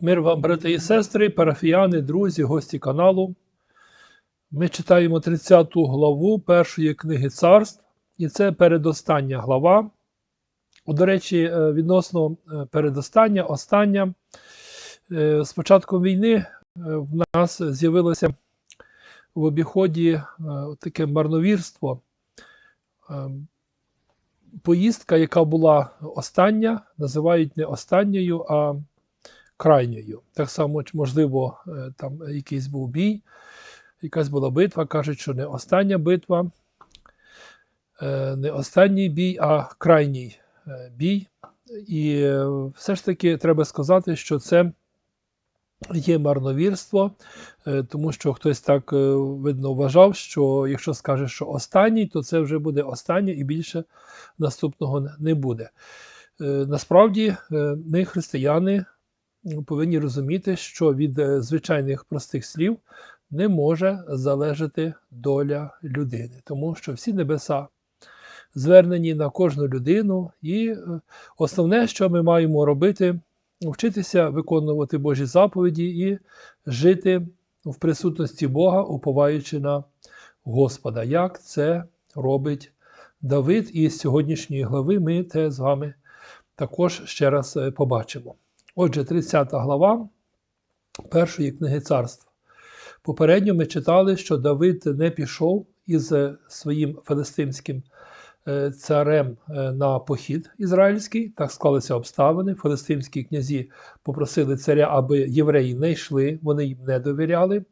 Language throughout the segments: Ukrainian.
Мир вам, брати і сестри, парафіяни, друзі, гості каналу. Ми читаємо 30 главу першої книги царств, і це передостання глава. До речі, е, відносно е, передостання, остання. Е, З початком війни в нас з'явилося в обіході таке марновірство. Поїздка, яка була остання, називають не останньою, а крайньою. Так само, можливо, е, там якийсь був бій, якась була битва. Кажуть, що не остання битва, е, не останній бій, а крайній е, бій. І все ж таки треба сказати, що це є марновірство, тому що хтось так видно вважав, що якщо скаже, що останній, то це вже буде останнє і більше наступного не буде. Насправді, ми, християни, повинні розуміти, що від е, звичайних простих слів не може залежати доля людини, тому що всі небеса звернені на кожну людину, і е, основне, що ми маємо робити, вчитися виконувати Божі заповіді і жити в присутності Бога, уповаючи на Господа. Як це робить Давид? І з сьогоднішньої глави ми те з вами також ще раз е, побачимо. Отже, 30 глава першої книги царства. Попередньо ми читали, що Давид не пішов із е, своїм филистимським е, царем е, на похід ізраїльський. Так склалися обставини. Филистимські князі попросили царя, аби євреї не йшли, вони їм не довіряли.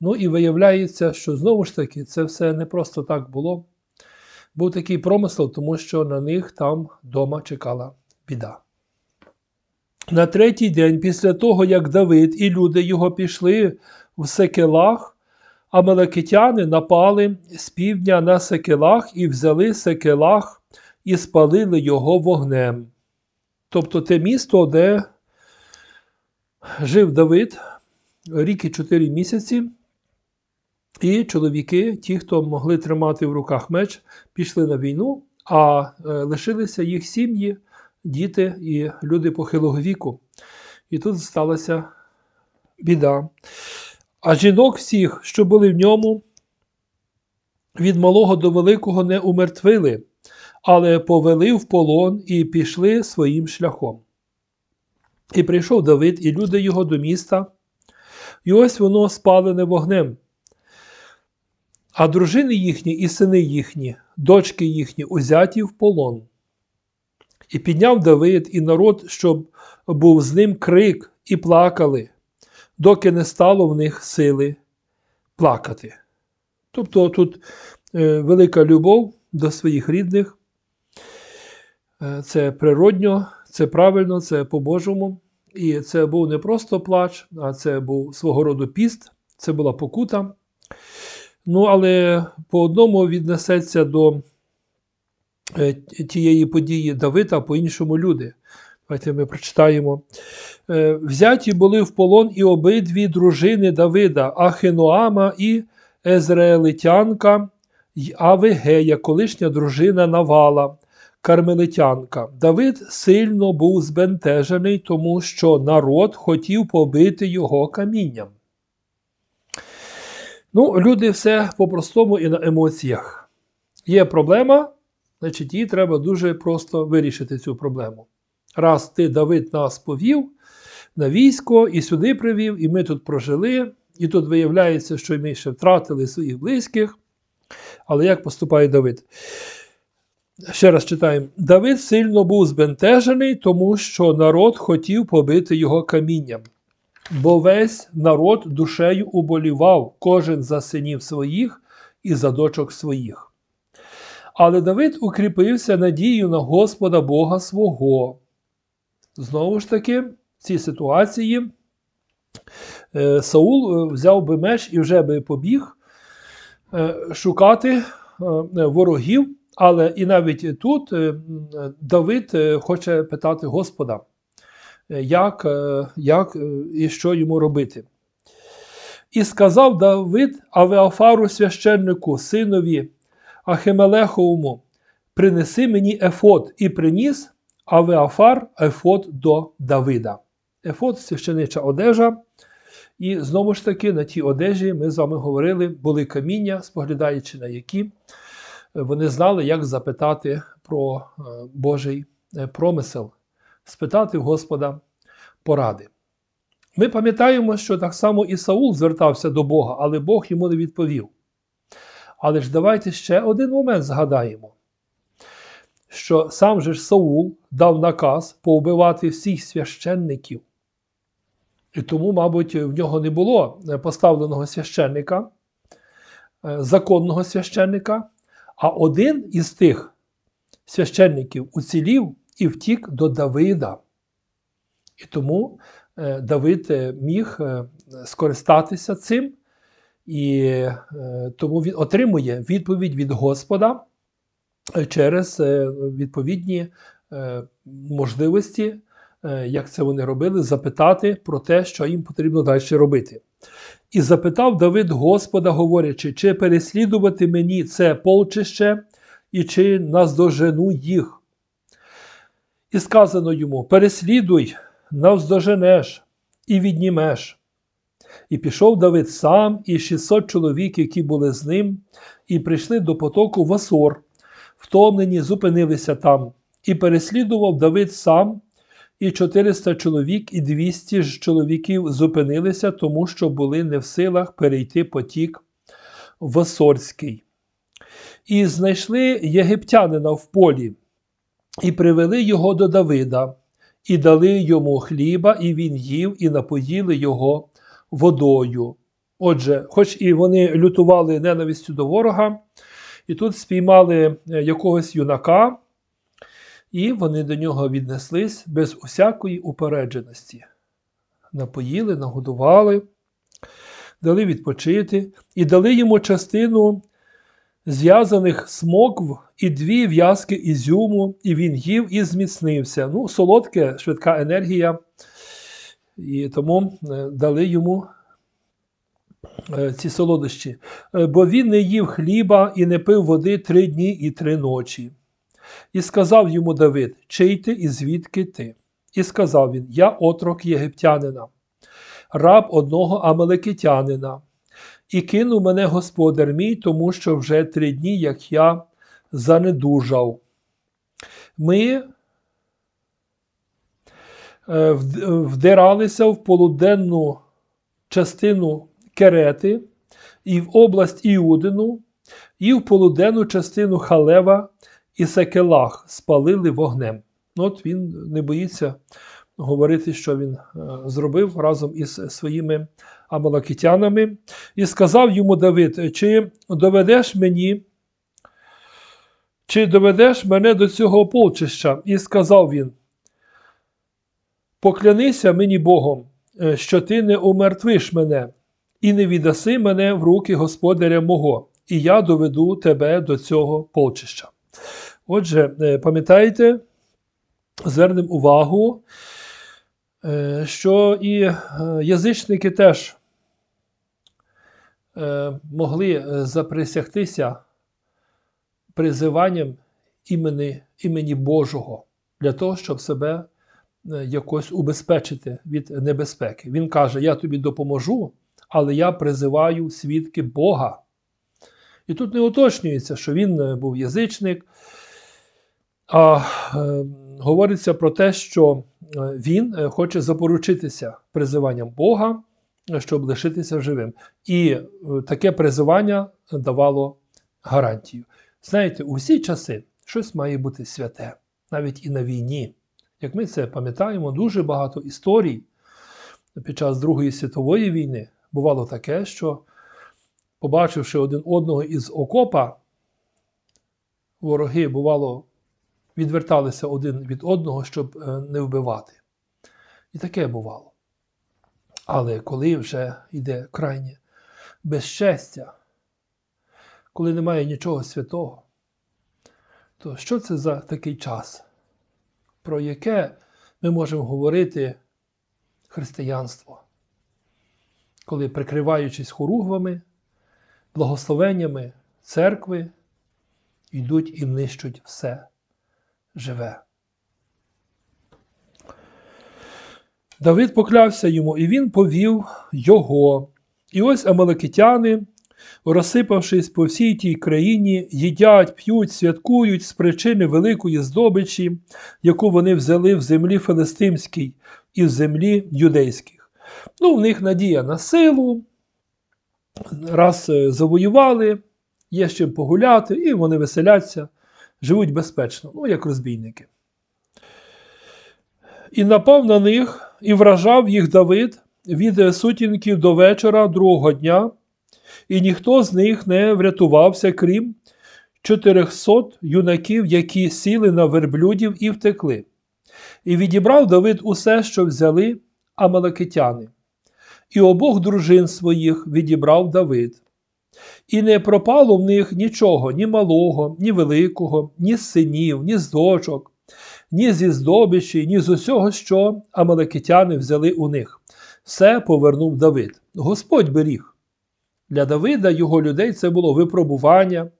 Ну і виявляється, що знову ж таки це все не просто так було. Був такий промисел, тому що на них там вдома чекала біда. На третій день, після того, як Давид і люди його пішли в Секелах, амелекитяни напали з півдня на Секелах і взяли Секелах і спалили його вогнем. Тобто те місто, де жив Давид рік і чотири місяці, і чоловіки, ті, хто могли тримати в руках меч, пішли на війну, а е, лишилися їх сім'ї, діти і люди похилого віку. І тут сталася біда. А жінок всіх, що були в ньому, від малого до великого не умертвили, але повели в полон і пішли своїм шляхом. І прийшов Давид і люди його до міста, і ось воно спалене вогнем. А дружини їхні і сини їхні, дочки їхні узяті в полон. І підняв Давид і народ, щоб був з ним крик, і плакали, доки не стало в них сили плакати. Тобто тут е, велика любов до своїх рідних. Е, це природньо, це правильно, це по-божому. І це був не просто плач, а це був свого роду піст, це була покута. Ну, але по одному віднесеться до тієї події Давида, а по-іншому люди. Давайте ми прочитаємо. Е, Взяті були в полон і обидві дружини Давида, Ахинуама і Езраїлитянка, й Авигея, колишня дружина Навала, кармелитянка. Давид сильно був збентежений, тому що народ хотів побити його камінням. Ну, люди все по-простому і на емоціях. Є проблема, значить, її треба дуже просто вирішити цю проблему. Раз ти, Давид, нас повів на військо і сюди привів, і ми тут прожили, і тут виявляється, що ми ще втратили своїх близьких. Але як поступає Давид? Ще раз читаємо: Давид сильно був збентежений, тому що народ хотів побити його камінням. Бо весь народ душею уболівав, кожен за синів своїх і за дочок своїх. Але Давид укріпився надією на Господа Бога свого. Знову ж таки, в цій ситуації е, Саул е, взяв би меч і вже би побіг е, шукати ворогів, але і навіть тут Давид хоче питати Господа як, як і що йому робити. І сказав Давид Авеафару священнику, синові Ахемелеховому, принеси мені ефот, і приніс Авеафар ефот до Давида. Ефот священича одежа. І знову ж таки, на тій одежі ми з вами говорили, були каміння, споглядаючи на які вони знали, як запитати про е, Божий е, промисел, спитати Господа поради. Ми пам'ятаємо, що так само і Саул звертався до Бога, але Бог йому не відповів. Але ж давайте ще один момент згадаємо, що сам же ж Саул дав наказ повбивати всіх священників. І тому, мабуть, в нього не було поставленого священника, е, законного священника, а один із тих священників уцілів і втік до Давида. І тому е, Давид е, міг скористатися цим, і е, тому він отримує відповідь від Господа е, через е, відповідні можливості, як це вони робили, запитати про те, що їм потрібно далі робити. І запитав Давид Господа, говорячи, чи переслідувати мені це полчище, і чи наздожену їх. І сказано йому: Переслідуй, навздоженеш і віднімеш. І пішов Давид сам і 600 чоловік, які були з ним, і прийшли до потоку Васор, втомлені, зупинилися там, і переслідував Давид сам, і 400 чоловік, і 200 ж чоловіків зупинилися, тому що були не в силах перейти потік Васорський. І знайшли єгиптянина в полі, і привели його до Давида, і дали йому хліба, і він їв, і напоїли його водою. Отже, хоч і вони лютували ненавистю до ворога, і тут спіймали е, якогось юнака, і вони до нього віднеслись без усякої упередженості. Напоїли, нагодували, дали відпочити і дали йому частину зв'язаних смокв і дві в'язки ізюму, і він їв і зміцнився. Ну, солодке, швидка енергія. І тому е, дали йому е, ці солодощі. Е, Бо він не їв хліба і не пив води три дні і три ночі. І сказав йому Давид: Чий ти і звідки ти? І сказав він: Я отрок єгиптянина, раб одного амалекитянина. І кинув мене господар мій, тому що вже три дні, як я занедужав. Ми вдиралися в полуденну частину Керети, і в область Іудину, і в полуденну частину Халева і Секелах спалили вогнем. Ну, От він не боїться говорити, що він е, зробив разом із своїми амалакитянами. І сказав йому Давид: чи доведеш мені, чи доведеш мене до цього полчища? І сказав він: Поклянися мені Богом, е, що ти не умертвиш мене, і не віддаси мене в руки господаря мого, і я доведу тебе до цього полчища. Отже, е, пам'ятаєте, звернемо увагу, е, що і язичники теж могли заприсягтися призиванням імені, імені Божого для того, щоб себе якось убезпечити від небезпеки. Він каже: Я тобі допоможу, але я призиваю свідки Бога. І тут не уточнюється, що він е, був язичник, а е, говориться про те, що е, він е, хоче запоручитися призиванням Бога, е, щоб лишитися живим. І е, таке призивання давало гарантію. Знаєте, у всі часи щось має бути святе, навіть і на війні. Як ми це пам'ятаємо, дуже багато історій під час Другої світової війни бувало таке, що, побачивши один одного із окопа, вороги, бувало, відверталися один від одного, щоб е, не вбивати. І таке бувало. Але коли вже йде крайнє безчестя, коли немає нічого святого, то що це за такий час, про яке ми можемо говорити християнство? Коли, прикриваючись хоругвами, благословеннями церкви, йдуть і нищуть все живе. Давид поклявся йому, і він повів його. І ось амаликитяни, розсипавшись по всій тій країні, їдять, п'ють, святкують з причини великої здобичі, яку вони взяли в землі Филистимській і в землі юдейських. Ну, в них надія на силу, раз е, завоювали, є з чим погуляти, і вони веселяться, живуть безпечно, ну, як розбійники. І напав на них, і вражав їх Давид від сутінків до вечора другого дня, і ніхто з них не врятувався, крім 400 юнаків, які сіли на верблюдів і втекли. І відібрав Давид усе, що взяли амалакитяни, і обох дружин своїх відібрав Давид. І не пропало в них нічого, ні малого, ні великого, ні з синів, ні з дочок, ні зі здобичі, ні з усього, що амалекитяни взяли у них. Все повернув Давид. Господь беріг. Для Давида, його людей, це було випробування.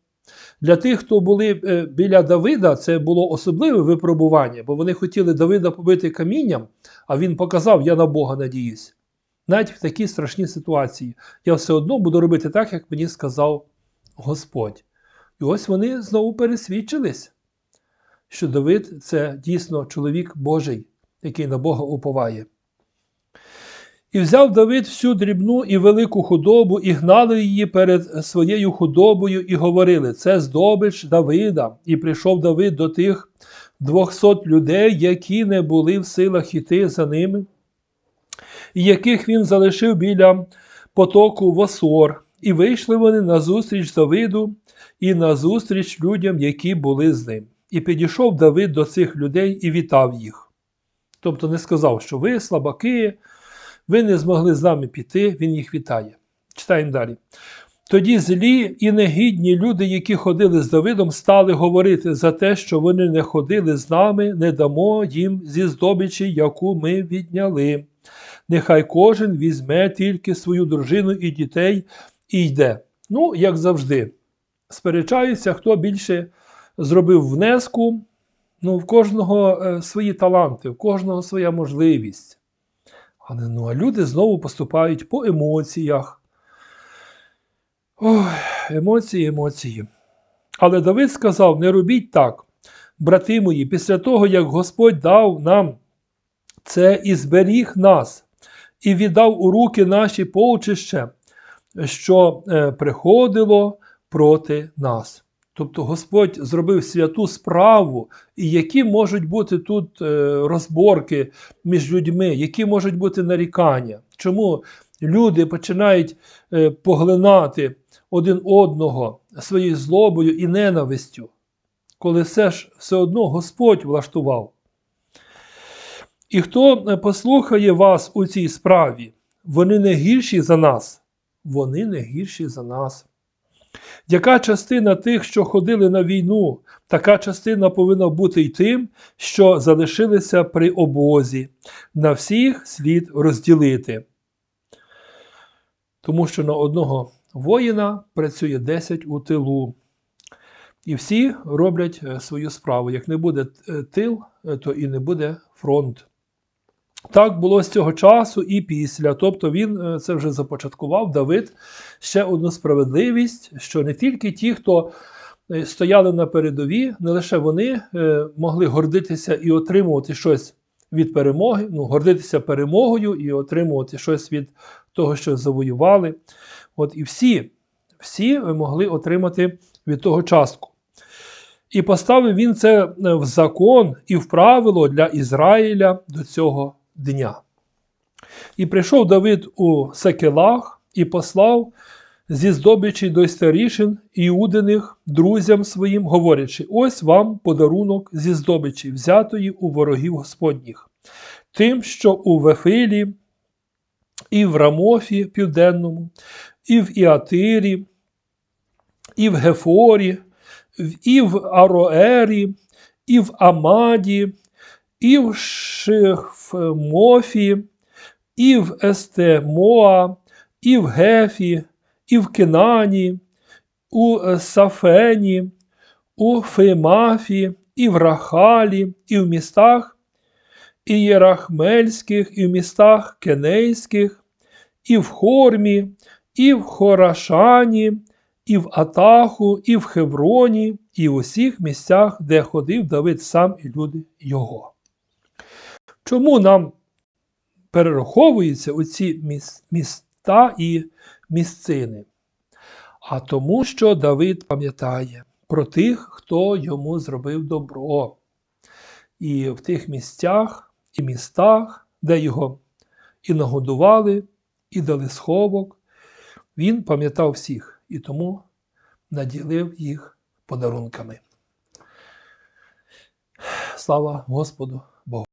Для тих, хто були е, біля Давида, це було особливе випробування, бо вони хотіли Давида побити камінням, а він показав: Я на Бога надіюсь. Навіть в такій страшній ситуації я все одно буду робити так, як мені сказав Господь. І ось вони знову пересвідчились, що Давид це дійсно чоловік Божий, який на Бога уповає. І взяв Давид всю дрібну і велику худобу, і гнали її перед своєю худобою, і говорили: Це здобич Давида. І прийшов Давид до тих двохсот людей, які не були в силах іти за ними, і яких він залишив біля потоку Восор. І вийшли вони назустріч Давиду і назустріч людям, які були з ним. І підійшов Давид до цих людей і вітав їх. Тобто не сказав, що ви слабаки. Ви не змогли з нами піти, він їх вітає. Читаємо далі. Тоді злі і негідні люди, які ходили з Давидом, стали говорити за те, що вони не ходили з нами, не дамо їм зі здобичі, яку ми відняли. Нехай кожен візьме тільки свою дружину і дітей і йде. Ну, як завжди, сперечаються, хто більше зробив внеску. Ну, в кожного е, свої таланти, в кожного своя можливість. Ну, а люди знову поступають по емоціях. Ой, емоції, емоції. Але Давид сказав: не робіть так, брати мої, після того, як Господь дав нам це і зберіг нас, і віддав у руки наші полчище, що е, приходило проти нас. Тобто Господь зробив святу справу, і які можуть бути тут е, розборки між людьми, які можуть бути нарікання. Чому люди починають е, поглинати один одного своєю злобою і ненавистю, коли все ж все одно Господь влаштував? І хто е, послухає вас у цій справі, вони не гірші за нас, вони не гірші за нас. Яка частина тих, що ходили на війну, така частина повинна бути й тим, що залишилися при обозі. На всіх слід розділити. Тому що на одного воїна працює 10 у тилу. І всі роблять е, свою справу. Як не буде е, тил, е, то і не буде фронт. Так було з цього часу і після. Тобто він е, це вже започаткував Давид ще одну справедливість, що не тільки ті, хто е, стояли на передові, не лише вони е, могли гордитися і отримувати щось від перемоги, ну, гордитися перемогою і отримувати щось від того, що завоювали. От І всі, всі могли отримати від того частку. І поставив він це в закон і в правило для Ізраїля до цього дня. І прийшов Давид у Секелах і послав зі здобичі до старішин Іудиних друзям своїм, говорячи: ось вам подарунок зі здобичі, взятої у ворогів Господніх, тим, що у Вефилі, і в Рамофі Південному, і в Іатирі, і в Гефорі, і в Ароері, і в Амаді, і в Шифмофі, і в Естемоа, і в Гефі, і в Кинані, у Сафені, у Феймафі, і в Рахалі, і в містах, і Єрахмельських, і в містах Кенейських, і в Хормі, і в Хорашані, і в Атаху, і в Хевроні, і в усіх місцях, де ходив Давид сам і люди його. Чому нам перераховуються оці міста і місцини? А тому, що Давид пам'ятає про тих, хто йому зробив добро. І в тих місцях і містах, де його і нагодували, і дали сховок, він пам'ятав всіх і тому наділив їх подарунками. Слава Господу!